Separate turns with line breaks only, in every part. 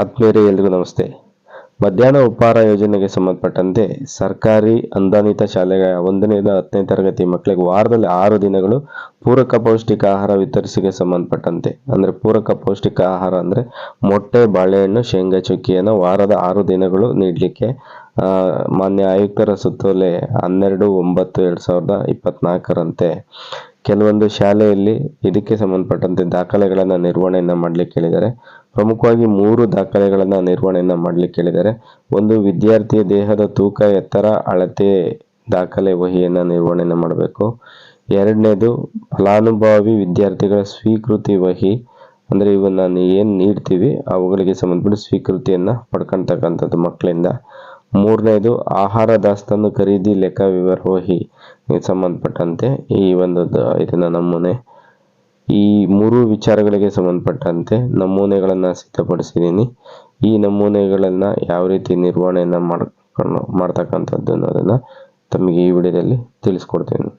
ಆತ್ಮೀಯರೇ ಎಲ್ರಿಗೂ ನಮಸ್ತೆ. ಮಧ್ಯಾಹ್ನ ಉಪಹಾರ ಯೋಜನೆಗೆ ಸಂಬಂಧಪಟ್ಟಂತೆ ಸರ್ಕಾರಿ ಅನುದಾನಿತ ಶಾಲೆಗಳ ಒಂದನೇದ ಹತ್ತನೇ ತರಗತಿ ಮಕ್ಕಳಿಗೆ ವಾರದಲ್ಲಿ ಆರು ದಿನಗಳು ಪೂರಕ ಪೌಷ್ಟಿಕ ಆಹಾರ ವಿತರಿಸಿಗೆ ಸಂಬಂಧಪಟ್ಟಂತೆ. ಅಂದರೆ ಪೂರಕ ಪೌಷ್ಟಿಕ ಆಹಾರ ಅಂದರೆ ಮೊಟ್ಟೆ, ಬಾಳೆಹಣ್ಣು, ಶೇಂಗಾ, ಚುಕ್ಕಿಯನ್ನು ವಾರದ ಆರು ದಿನಗಳು ನೀಡಲಿಕ್ಕೆ ಮಾನ್ಯ ಆಯುಕ್ತರ ಸುತ್ತೋಲೆ ಹನ್ನೆರಡು, ಒಂಬತ್ತು, ಎರಡು ಸಾವಿರದ ಇಪ್ಪತ್ನಾಲ್ಕರಂತೆ. ಕೆಲವೊಂದು ಶಾಲೆಯಲ್ಲಿ ಇದಕ್ಕೆ ಸಂಬಂಧಪಟ್ಟಂತೆ ದಾಖಲೆಗಳನ್ನು ನಿರ್ವಹಣೆಯನ್ನು ಮಾಡಲಿಕ್ಕೆ ಹೇಳಿದ್ದಾರೆ. ಪ್ರಮುಖವಾಗಿ ಮೂರು ದಾಖಲೆಗಳನ್ನು ನಿರ್ವಹಣೆಯನ್ನು ಮಾಡಲಿಕ್ಕೆ ಹೇಳಿದ್ದಾರೆ. ಒಂದು, ವಿದ್ಯಾರ್ಥಿಯ ದೇಹದ ತೂಕ, ಎತ್ತರ, ಅಳತೆ ದಾಖಲೆ ವಹಿಯನ್ನು ನಿರ್ವಹಣೆಯನ್ನು ಮಾಡಬೇಕು. ಎರಡನೇದು, ಫಲಾನುಭವಿ ವಿದ್ಯಾರ್ಥಿಗಳ ಸ್ವೀಕೃತಿ ವಹಿ, ಅಂದರೆ ಇವನ್ನ ಏನು ನೀಡ್ತೀವಿ ಅವುಗಳಿಗೆ ಸಂಬಂಧಪಟ್ಟ ಸ್ವೀಕೃತಿಯನ್ನು ಪಡ್ಕೊಳ್ತಕ್ಕಂಥದ್ದು ಮಕ್ಕಳಿಂದ. ಮೂರನೇದು, ಆಹಾರ ದಾಸ್ತಾನು ಖರೀದಿ ಲೆಕ್ಕ ವಿವರ ವಹಿ ಸಂಬಂಧಪಟ್ಟಂತೆ ಈ ಒಂದು ಇದನ್ನ ನಮೂನೆ, ಈ ಮೂರು ವಿಚಾರಗಳಿಗೆ ಸಂಬಂಧಪಟ್ಟಂತೆ ನಮೂನೆಗಳನ್ನು ಸಿದ್ಧಪಡಿಸಿದ್ದೀನಿ. ಈ ನಮೂನೆಗಳನ್ನು ಯಾವ ರೀತಿ ನಿರ್ವಹಣೆಯನ್ನು ಮಾಡ್ಕೊಂಡು ಮಾಡ್ತಕ್ಕಂಥದ್ದು ಅನ್ನೋದನ್ನ ತಮಗೆ ಈ ವಿಡಿಯೋದಲ್ಲಿ ತಿಳಿಸ್ಕೊಡ್ತೀನಿ.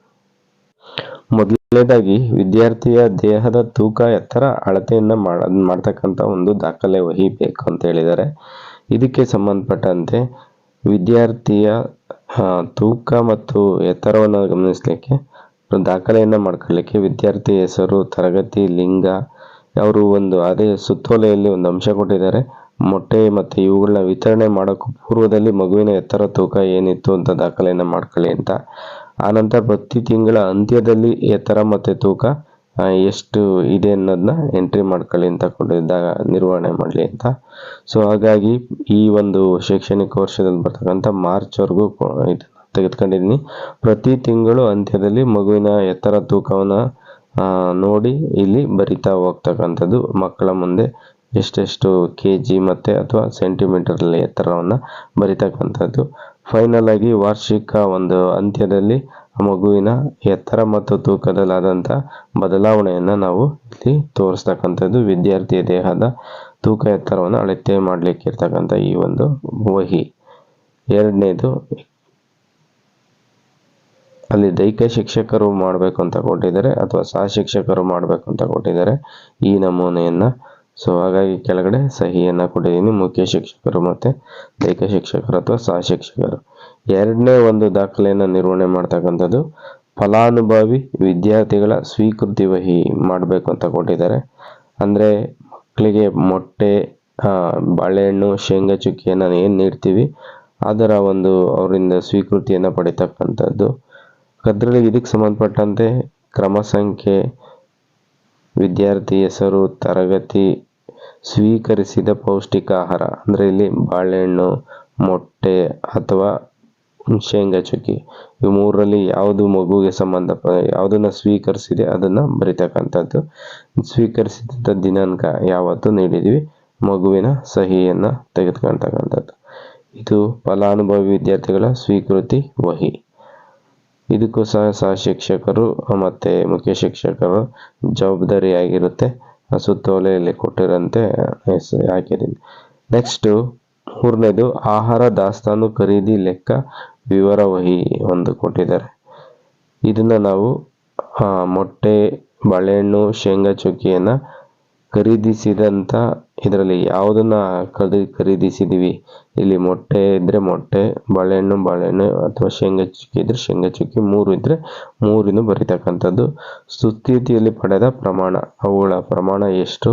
ಮೊದಲನೇದಾಗಿ, ವಿದ್ಯಾರ್ಥಿಯ ದೇಹದ ತೂಕ, ಎತ್ತರ, ಅಳತೆಯನ್ನು ಮಾಡ, ಮಾಡ್ತಕ್ಕಂಥ ಒಂದು ದಾಖಲೆ ವಹಿಬೇಕು ಅಂತ ಹೇಳಿದ್ದಾರೆ ಇದಕ್ಕೆ ಸಂಬಂಧಪಟ್ಟಂತೆ ವಿದ್ಯಾರ್ಥಿಯ ತೂಕ ಮತ್ತು ಎತ್ತರವನ್ನು ಗಮನಿಸಲಿಕ್ಕೆ ದಾಖಲೆಯನ್ನು ಮಾಡ್ಕೊಳ್ಳಿಕ್ಕೆ ವಿದ್ಯಾರ್ಥಿ ಹೆಸರು, ತರಗತಿ, ಲಿಂಗ, ಅವರು ಒಂದು ಅದೇ ಸುತ್ತೋಲೆಯಲ್ಲಿ ಒಂದು ಅಂಶ ಕೊಟ್ಟಿದ್ದಾರೆ. ಮೊಟ್ಟೆ ಮತ್ತು ಇವುಗಳನ್ನ ವಿತರಣೆ ಮಾಡೋಕ್ಕೂ ಪೂರ್ವದಲ್ಲಿ ಮಗುವಿನ ಎತ್ತರ ತೂಕ ಏನಿತ್ತು ಅಂತ ದಾಖಲೆಯನ್ನು ಮಾಡ್ಕೊಳ್ಳಿ ಅಂತ. ಆನಂತರ ಪ್ರತಿ ತಿಂಗಳ ಅಂತ್ಯದಲ್ಲಿ ಎತ್ತರ ಮತ್ತು ತೂಕ ಎಷ್ಟು ಇದೆ ಅನ್ನೋದನ್ನ ಎಂಟ್ರಿ ಮಾಡ್ಕೊಳ್ಳಿ ಅಂತ ಕೊಟ್ಟಿದ್ದಾಗ ನಿರ್ವಹಣೆ ಮಾಡಲಿ ಅಂತ. ಸೊ ಹಾಗಾಗಿ ಈ ಒಂದು ಶೈಕ್ಷಣಿಕ ವರ್ಷದಲ್ಲಿ ಬರ್ತಕ್ಕಂಥ ಮಾರ್ಚ್ವರೆಗೂ ಇದನ್ನು ತೆಗೆದುಕೊಂಡಿದ್ದೀನಿ. ಪ್ರತಿ ತಿಂಗಳು ಅಂತ್ಯದಲ್ಲಿ ಮಗುವಿನ ಎತ್ತರ ತೂಕವನ್ನು ನೋಡಿ ಇಲ್ಲಿ ಬರಿತಾ ಹೋಗ್ತಕ್ಕಂಥದ್ದು ಮಕ್ಕಳ ಮುಂದೆ ಎಷ್ಟೆಷ್ಟು ಕೆ ಜಿ ಮತ್ತು ಅಥವಾ ಸೆಂಟಿಮೀಟರ್ನಲ್ಲಿ ಎತ್ತರವನ್ನು ಬರಿತಕ್ಕಂಥದ್ದು. ಫೈನಲ್ ಆಗಿ ವಾರ್ಷಿಕ ಒಂದು ಅಂತ್ಯದಲ್ಲಿ ಮಗುವಿನ ಎತ್ತರ ಮತ್ತು ತೂಕದಲ್ಲಾದಂಥ ಬದಲಾವಣೆಯನ್ನು ನಾವು ಇಲ್ಲಿ ತೋರಿಸ್ತಕ್ಕಂಥದ್ದು. ವಿದ್ಯಾರ್ಥಿಯ ದೇಹದ ತೂಕ ಎತ್ತರವನ್ನು ಅಳತೆ ಮಾಡಲಿಕ್ಕೆ ಇರ್ತಕ್ಕಂಥ ಈ ಒಂದು ವಹಿ. ಎರಡನೇದು, ಅಲ್ಲಿ ದೈಹಿಕ ಶಿಕ್ಷಕರು ಮಾಡಬೇಕು ಅಂತ ಕೊಟ್ಟಿದ್ದಾರೆ ಅಥವಾ ಸಹ ಶಿಕ್ಷಕರು ಮಾಡಬೇಕು ಅಂತ ಕೊಟ್ಟಿದ್ದಾರೆ. ಈ ನಮೂನೆಯನ್ನು ಸೊ ಹಾಗಾಗಿ ಕೆಳಗಡೆ ಸಹಿಯನ್ನು ಕೊಟ್ಟಿದ್ದೀನಿ. ಮುಖ್ಯ ಶಿಕ್ಷಕರು ಮತ್ತು ದೈಹಿಕ ಶಿಕ್ಷಕರು ಅಥವಾ ಸಹ ಶಿಕ್ಷಕರು. ಎರಡನೇ ಒಂದು ದಾಖಲೆಯನ್ನು ನಿರ್ವಹಣೆ ಮಾಡ್ತಕ್ಕಂಥದ್ದು ಫಲಾನುಭವಿ ವಿದ್ಯಾರ್ಥಿಗಳ ಸ್ವೀಕೃತಿ ವಹಿ ಮಾಡಬೇಕು ಅಂತ ಕೊಟ್ಟಿದ್ದಾರೆ. ಅಂದರೆ ಮಕ್ಕಳಿಗೆ ಮೊಟ್ಟೆ ಬಾಳೆಹಣ್ಣು, ಶೇಂಗಾ ಚುಕ್ಕಿಯನ್ನು ಏನು ನೀಡ್ತೀವಿ, ಅದರ ಒಂದು ಅವರಿಂದ ಸ್ವೀಕೃತಿಯನ್ನು ಪಡಿತಕ್ಕಂಥದ್ದು. ಅದರಲ್ಲಿ ಇದಕ್ಕೆ ಸಂಬಂಧಪಟ್ಟಂತೆ ಕ್ರಮ ಸಂಖ್ಯೆ, ವಿದ್ಯಾರ್ಥಿ ಹೆಸರು, ತರಗತಿ, ಸ್ವೀಕರಿಸಿದ ಪೌಷ್ಟಿಕ ಆಹಾರ ಅಂದರೆ ಇಲ್ಲಿ ಬಾಳೆಹಣ್ಣು, ಮೊಟ್ಟೆ ಅಥವಾ ಶೇಂಗಾ ಚುಕ್ಕಿ ಇವು ಮೂರರಲ್ಲಿ ಯಾವುದು ಮಗುವಿಗೆ ಸಂಬಂಧ ಯಾವುದನ್ನು ಸ್ವೀಕರಿಸಿದೆ ಅದನ್ನು ಬರಿತಕ್ಕಂಥದ್ದು. ಸ್ವೀಕರಿಸಿದ ದಿನಾಂಕ ಯಾವತ್ತು ನೀಡಿದ್ವಿ ಮಗುವಿನ ಸಹಿಯನ್ನು ತೆಗೆದುಕೊಳ್ತಕ್ಕಂಥದ್ದು ಇದು ಫಲಾನುಭವಿ ವಿದ್ಯಾರ್ಥಿಗಳ ಸ್ವೀಕೃತಿ ವಹಿ. ಇದಕ್ಕೂ ಸಹ ಸಹ ಶಿಕ್ಷಕರು ಮತ್ತು ಮುಖ್ಯ ಶಿಕ್ಷಕರು ಜವಾಬ್ದಾರಿಯಾಗಿರುತ್ತೆ. ಸುತ್ತೋಲೆಯಲ್ಲಿ ಕೊಟ್ಟಿರಂತೆ ಹಾಕಿದ್ದೀನಿ. ನೆಕ್ಸ್ಟು ಮೂರನೇದು, ಆಹಾರ ದಾಸ್ತಾನು ಖರೀದಿ ಲೆಕ್ಕ ವಿವರ ವಹಿ ಒಂದು ಕೊಟ್ಟಿದ್ದಾರೆ. ಇದನ್ನು ನಾವು ಮೊಟ್ಟೆ, ಬಾಳೆಹಣ್ಣು, ಶೇಂಗಾ ಚುಕ್ಕಿಯನ್ನು ಖರೀದಿಸಿದಂಥ ಇದರಲ್ಲಿ ಯಾವುದನ್ನು ಖರೀದಿ ಖರೀದಿಸಿದ್ದೀವಿ ಇಲ್ಲಿ ಮೊಟ್ಟೆ ಇದ್ದರೆ ಮೊಟ್ಟೆ, ಬಾಳೆಹಣ್ಣು ಬಾಳೆಹಣ್ಣು ಅಥವಾ ಶೇಂಗಾ ಚುಕ್ಕಿ ಇದ್ದರೆ ಶೇಂಗಾ ಚುಕ್ಕಿ ಮೂರು ಇದ್ದರೆ ಮೂರಿನೂ ಬರೀತಕ್ಕಂಥದ್ದು. ಸುಸ್ಥಿತಿಯಲ್ಲಿ ಪಡೆದ ಪ್ರಮಾಣ, ಅವುಗಳ ಪ್ರಮಾಣ ಎಷ್ಟು?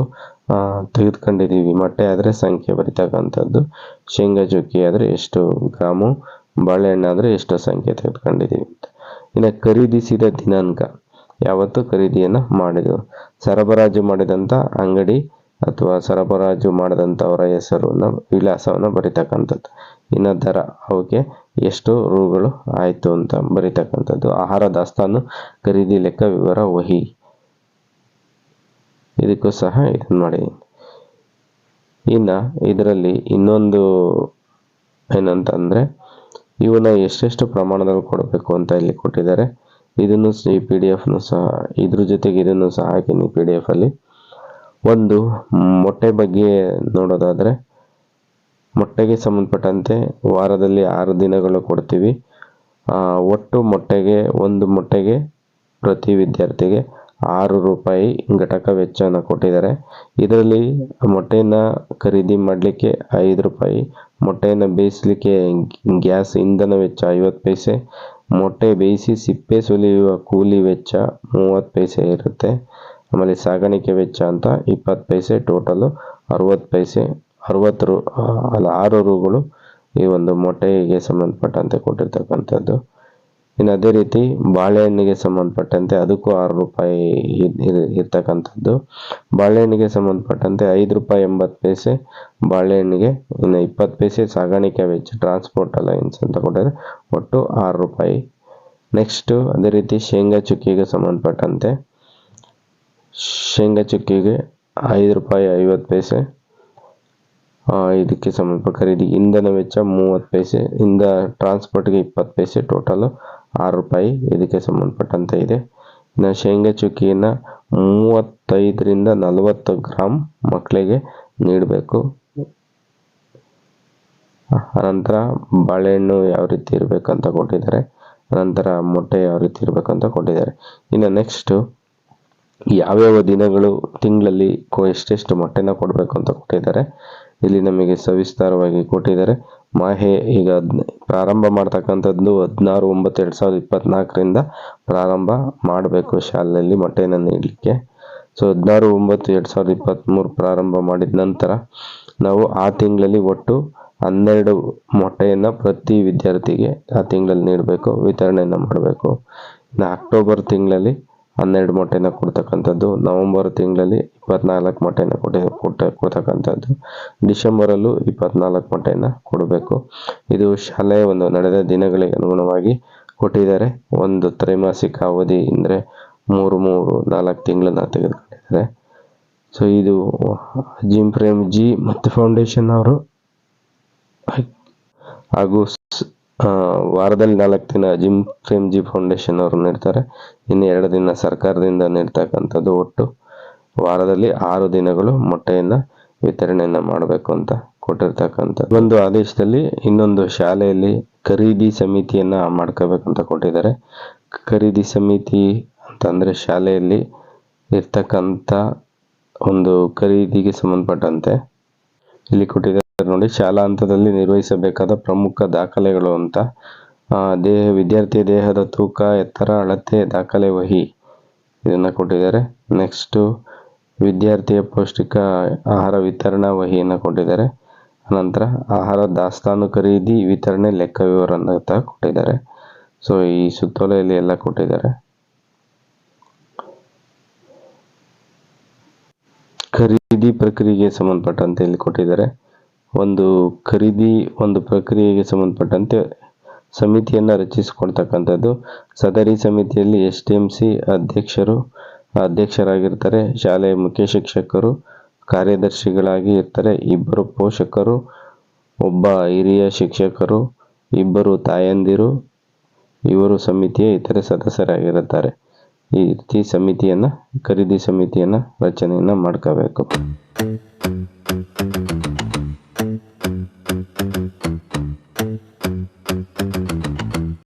ತೆಗೆದುಕೊಂಡಿದ್ದೀವಿ. ಮೊಟ್ಟೆ ಆದರೆ ಸಂಖ್ಯೆ ಬರಿತಕ್ಕಂಥದ್ದು. ಶೇಂಗಾ ಚುಕ್ಕಿ ಆದರೆ ಎಷ್ಟು ಗ್ರಾಮು, ಬಾಳೆಹಣ್ಣು ಆದರೆ ಎಷ್ಟು ಸಂಖ್ಯೆ ತೆಗೆದುಕೊಂಡಿದ್ದೀವಿ ಇನ್ನು ಖರೀದಿಸಿದ ದಿನಾಂಕ. ಯಾವತ್ತು ಖರೀದಿಯನ್ನು ಮಾಡಿದೆವು ಸರಬರಾಜು ಮಾಡಿದಂಥ ಅಂಗಡಿ ಅಥವಾ ಸರಬರಾಜು ಮಾಡಿದಂಥವರ ಹೆಸರನ್ನು, ವಿಳಾಸವನ್ನು ಬರಿತಕ್ಕಂಥದ್ದು. ಇನ್ನು ದರ, ಅವಕ್ಕೆ ಎಷ್ಟು ರೂಗಳು ಆಯಿತು ಅಂತ ಬರಿತಕ್ಕಂಥದ್ದು. ಆಹಾರ ದಾಸ್ತಾನು ಖರೀದಿ ಲೆಕ್ಕ ವಿವರ ವಹಿ. ಇದಕ್ಕೂ ಸಹ ಇದನ್ನು ಮಾಡಿ. ಇನ್ನು ಇದರಲ್ಲಿ ಇನ್ನೊಂದು ಏನಂತಂದರೆ ಇವನ್ನ ಎಷ್ಟೆಷ್ಟು ಪ್ರಮಾಣದಲ್ಲಿ ಕೊಡಬೇಕು ಅಂತ ಇಲ್ಲಿ ಕೊಟ್ಟಿದ್ದಾರೆ. ಇದನ್ನು ಈ ಪಿ ಡಿ ಎಫ್ನು ಸಹ, ಇದ್ರ ಜೊತೆಗೆ ಇದನ್ನು ಸಹ ಹಾಕಿನಿ ಪಿ ಡಿ ಎಫಲ್ಲಿ ಒಂದು ಮೊಟ್ಟೆ ಬಗ್ಗೆ ನೋಡೋದಾದರೆ, ಮೊಟ್ಟೆಗೆ ಸಂಬಂಧಪಟ್ಟಂತೆ ವಾರದಲ್ಲಿ ಆರು ದಿನಗಳು ಕೊಡ್ತೀವಿ. ಒಟ್ಟು ಮೊಟ್ಟೆಗೆ, ಒಂದು ಮೊಟ್ಟೆಗೆ ಪ್ರತಿ ವಿದ್ಯಾರ್ಥಿಗೆ ಆರು ರೂಪಾಯಿ ಘಟಕ ವೆಚ್ಚವನ್ನು ಕೊಟ್ಟಿದ್ದಾರೆ. ಇದರಲ್ಲಿ ಮೊಟ್ಟೆಯನ್ನು ಖರೀದಿ ಮಾಡಲಿಕ್ಕೆ ಐದು ರೂಪಾಯಿ, ಮೊಟ್ಟೆಯನ್ನು ಬೇಯಿಸಲಿಕ್ಕೆ ಗ್ಯಾಸ್ ಇಂಧನ ವೆಚ್ಚ ಐವತ್ತು ಪೈಸೆ, ಮೊಟ್ಟೆ ಬೇಯಿಸಿ ಸಿಪ್ಪೆ ಸುಲಿಯುವ ಕೂಲಿ ವೆಚ್ಚ ಮೂವತ್ತು ಪೈಸೆ ಇರುತ್ತೆ. ಆಮೇಲೆ ಸಾಗಾಣಿಕೆ ವೆಚ್ಚ ಅಂತ ಇಪ್ಪತ್ತು ಪೈಸೆ, ಟೋಟಲು ಅರವತ್ತು ಪೈಸೆ, ಅರವತ್ತು ರು ಅಲ್ಲ, ಆರು ರೂಗಳು ಈ ಒಂದು ಮೊಟ್ಟೆಗೆ ಸಂಬಂಧಪಟ್ಟಂತೆ ಕೊಟ್ಟಿರ್ತಕ್ಕಂಥದ್ದು. ಇನ್ನು ಅದೇ ರೀತಿ ಬಾಳೆಹಣ್ಣಿಗೆ ಸಂಬಂಧಪಟ್ಟಂತೆ ಅದಕ್ಕೂ ಆರು ರೂಪಾಯಿ ಇರ್- ಇರ್- ಇರ್ತಕ್ಕಂಥದ್ದು. ಬಾಳೆಹಣ್ಣಿಗೆ ಸಂಬಂಧಪಟ್ಟಂತೆ ಐದು ರೂಪಾಯಿ ಎಂಬತ್ತು ಪೈಸೆ, ಬಾಳೆಹಣ್ಣಿಗೆ ಇನ್ನು ಇಪ್ಪತ್ತು ಪೈಸೆ ಸಾಗಾಣಿಕೆ ವೆಚ್ಚ ಟ್ರಾನ್ಸ್ಪೋರ್ಟ್ ಅಲೈನ್ಸ್ ಅಂತ ಕೊಟ್ಟರೆ ಒಟ್ಟು ಆರು ರೂಪಾಯಿ. ನೆಕ್ಸ್ಟು ಅದೇ ರೀತಿ ಶೇಂಗಾ ಚುಕ್ಕಿಗೆ ಸಂಬಂಧಪಟ್ಟಂತೆ ಶೇಂಗಾ ಚುಕ್ಕಿಗೆ ಐದು ರೂಪಾಯಿ ಐವತ್ತು ಪೈಸೆ ಇದಕ್ಕೆ ಸಂಬಂಧಪಟ್ಟ ಖರೀದಿ ಇಂಧನ ವೆಚ್ಚ ಮೂವತ್ತು ಪೈಸೆ ಇಂದ ಟ್ರಾನ್ಸ್ಪೋರ್ಟ್ಗೆ ಇಪ್ಪತ್ತು ಪೈಸೆ ಟೋಟಲು ಆರು ರೂಪಾಯಿ ಇದಕ್ಕೆ ಸಂಬಂಧಪಟ್ಟಂತೆ ಇದೆ. ಇನ್ನು ಶೇಂಗಾ ಚುಕ್ಕಿಯನ್ನು ಮೂವತ್ತೈದರಿಂದ ನಲವತ್ತು ಗ್ರಾಮ್ ಮಕ್ಕಳಿಗೆ ನೀಡಬೇಕು. ಅನಂತರ ಬಾಳೆಹಣ್ಣು ಯಾವ ರೀತಿ ಇರಬೇಕಂತ ಕೊಟ್ಟಿದ್ದಾರೆ. ಅನಂತರ ಮೊಟ್ಟೆ ಯಾವ ರೀತಿ ಇರಬೇಕಂತ ಕೊಟ್ಟಿದ್ದಾರೆ. ಇನ್ನು ನೆಕ್ಸ್ಟು ಯಾವ್ಯಾವ ದಿನಗಳು ತಿಂಗಳಲ್ಲಿ ಎಷ್ಟೆಷ್ಟು ಮೊಟ್ಟೆನ ಕೊಡಬೇಕು ಅಂತ ಕೊಟ್ಟಿದ್ದಾರೆ. ಇಲ್ಲಿ ನಮಗೆ ಸವಿಸ್ತಾರವಾಗಿ ಕೊಟ್ಟಿದ್ದಾರೆ. ಮಾಹೆ ಈಗ ಪ್ರಾರಂಭ ಮಾಡ್ತಕ್ಕಂಥದ್ದು ಹದಿನಾರು ಒಂಬತ್ತು ಎರಡು ಸಾವಿರದ ಇಪ್ಪತ್ತ್ನಾಲ್ಕರಿಂದ ಪ್ರಾರಂಭ ಮಾಡಬೇಕು ಶಾಲೆಯಲ್ಲಿ ಮೊಟ್ಟೆಯನ್ನು ನೀಡಲಿಕ್ಕೆ. ಸೊ, ಹದಿನಾರು ಒಂಬತ್ತು ಎರಡು ಸಾವಿರದ ಇಪ್ಪತ್ತ್ಮೂರು ಪ್ರಾರಂಭ ಮಾಡಿದ ನಂತರ ನಾವು ಆ ತಿಂಗಳಲ್ಲಿ ಒಟ್ಟು ಹನ್ನೆರಡು ಮೊಟ್ಟೆಯನ್ನು ಪ್ರತಿ ವಿದ್ಯಾರ್ಥಿಗೆ ಆ ತಿಂಗಳಲ್ಲಿ ನೀಡಬೇಕು, ವಿತರಣೆಯನ್ನು ಮಾಡಬೇಕು. ಇನ್ನು ಅಕ್ಟೋಬರ್ ತಿಂಗಳಲ್ಲಿ ಹನ್ನೆರಡು ಮೊಟ್ಟೆನ ಕೊಡ್ತಕ್ಕಂಥದ್ದು, ನವೆಂಬರ್ ತಿಂಗಳಲ್ಲಿ ಇಪ್ಪತ್ನಾಲ್ಕು ಮೊಟ್ಟೆನ ಕೊಟ್ಟ ಕೊಟ್ಟ, ಕೊಡ್ತಕ್ಕಂಥದ್ದು. ಡಿಸೆಂಬರಲ್ಲೂ ಇಪ್ಪತ್ನಾಲ್ಕು ಮೊಟ್ಟೆಯನ್ನು ಕೊಡಬೇಕು. ಇದು ಶಾಲೆಯ ಒಂದು ನಡೆದ ದಿನಗಳಿಗೆ ಅನುಗುಣವಾಗಿ ಕೊಟ್ಟಿದ್ದಾರೆ. ಒಂದು ತ್ರೈಮಾಸಿಕ ಅವಧಿ ಅಂದರೆ ಮೂರು ಮೂರು, ನಾಲ್ಕು ತಿಂಗಳನ್ನ ತೆಗೆದುಕೊಂಡಿದ್ದಾರೆ. ಸೊ, ಇದು ಜಿಮ್ ಪ್ರೇಮ್ ಜಿ ಮತ್ತು ಫೌಂಡೇಶನ್ ಅವರು. ಹಾಗೂ ವಾರದಲ್ಲಿ ನಾಲ್ಕು ದಿನ ಜಿಮ್ ಪ್ರೇಮ್ ಜಿ ಫೌಂಡೇಶನ್ ಅವರು ನೀಡ್ತಾರೆ. ಇನ್ನು ಎರಡು ದಿನ ಸರ್ಕಾರದಿಂದ ನೀಡ್ತಕ್ಕಂಥದ್ದು ಒಟ್ಟು ವಾರದಲ್ಲಿ ಆರು ದಿನಗಳು ಮೊಟ್ಟೆಯನ್ನು ವಿತರಣೆಯನ್ನು ಮಾಡಬೇಕು ಅಂತ ಕೊಟ್ಟಿರ್ತಕ್ಕಂಥ ಒಂದು ಆದೇಶದಲ್ಲಿ ಇನ್ನೊಂದು ಶಾಲೆಯಲ್ಲಿ ಖರೀದಿ ಸಮಿತಿಯನ್ನು ಮಾಡ್ಕೋಬೇಕಂತ ಕೊಟ್ಟಿದ್ದಾರೆ. ಖರೀದಿ ಸಮಿತಿ ಅಂತಂದರೆ ಶಾಲೆಯಲ್ಲಿ ಇರ್ತಕ್ಕಂಥ ಒಂದು ಖರೀದಿಗೆ ಸಂಬಂಧಪಟ್ಟಂತೆ ಇಲ್ಲಿ ಕೊಟ್ಟಿದ್ದಾರೆ. ನೋಡಿ, ಶಾಲಾ ಹಂತದಲ್ಲಿ ನಿರ್ವಹಿಸಬೇಕಾದ ಪ್ರಮುಖ ದಾಖಲೆಗಳು ಅಂತ. ದೇಹ ವಿದ್ಯಾರ್ಥಿ ದೇಹದ ತೂಕ, ಎತ್ತರ, ಅಳತೆ, ದಾಖಲೆ ವಹಿ ಇದನ್ನು ಕೊಟ್ಟಿದ್ದಾರೆ. ನೆಕ್ಸ್ಟು ವಿದ್ಯಾರ್ಥಿಯ ಪೌಷ್ಟಿಕ ಆಹಾರ ವಿತರಣಾ ವಹಿಯನ್ನು ಕೊಟ್ಟಿದ್ದಾರೆ. ನಂತರ ಆಹಾರ ದಾಸ್ತಾನು ಖರೀದಿ, ವಿತರಣೆ, ಲೆಕ್ಕ ವಿವರ ಅಂತ ಕೊಟ್ಟಿದ್ದಾರೆ. ಸೊ ಈ ಸುತ್ತೋಲೆಯಲ್ಲಿ ಎಲ್ಲ ಕೊಟ್ಟಿದ್ದಾರೆ. ಖರೀದಿ ಪ್ರಕ್ರಿಯೆಗೆ ಸಂಬಂಧಪಟ್ಟಂತೆ ಇಲ್ಲಿ ಕೊಟ್ಟಿದ್ದಾರೆ. ಒಂದು ಖರೀದಿ, ಒಂದು ಪ್ರಕ್ರಿಯೆಗೆ ಸಂಬಂಧಪಟ್ಟಂತೆ ಸಮಿತಿಯನ್ನು ರಚಿಸಿಕೊಳ್ತಕ್ಕಂಥದ್ದು ಸದರಿ ಸಮಿತಿಯಲ್ಲಿ ಎಸ್ ಡಿ ಎಂ ಸಿ ಅಧ್ಯಕ್ಷರು, ಅಧ್ಯಕ್ಷರಾಗಿರ್ತಾರೆ, ಶಾಲೆಯ ಮುಖ್ಯ ಶಿಕ್ಷಕರು, ಕಾರ್ಯದರ್ಶಿಗಳಾಗಿ ಇರ್ತಾರೆ. ಇಬ್ಬರು ಪೋಷಕರು, ಒಬ್ಬ ಹಿರಿಯ ಶಿಕ್ಷಕರು, ಇಬ್ಬರು ತಾಯಂದಿರು, ಇವರು ಸಮಿತಿಯ ಇತರೆ ಸದಸ್ಯರಾಗಿರುತ್ತಾರೆ. ಈ ರೀತಿ ಸಮಿತಿಯನ್ನು, ಖರೀದಿ ಸಮಿತಿಯನ್ನು ರಚನೆಯನ್ನು ಮಾಡ್ಕೋಬೇಕು.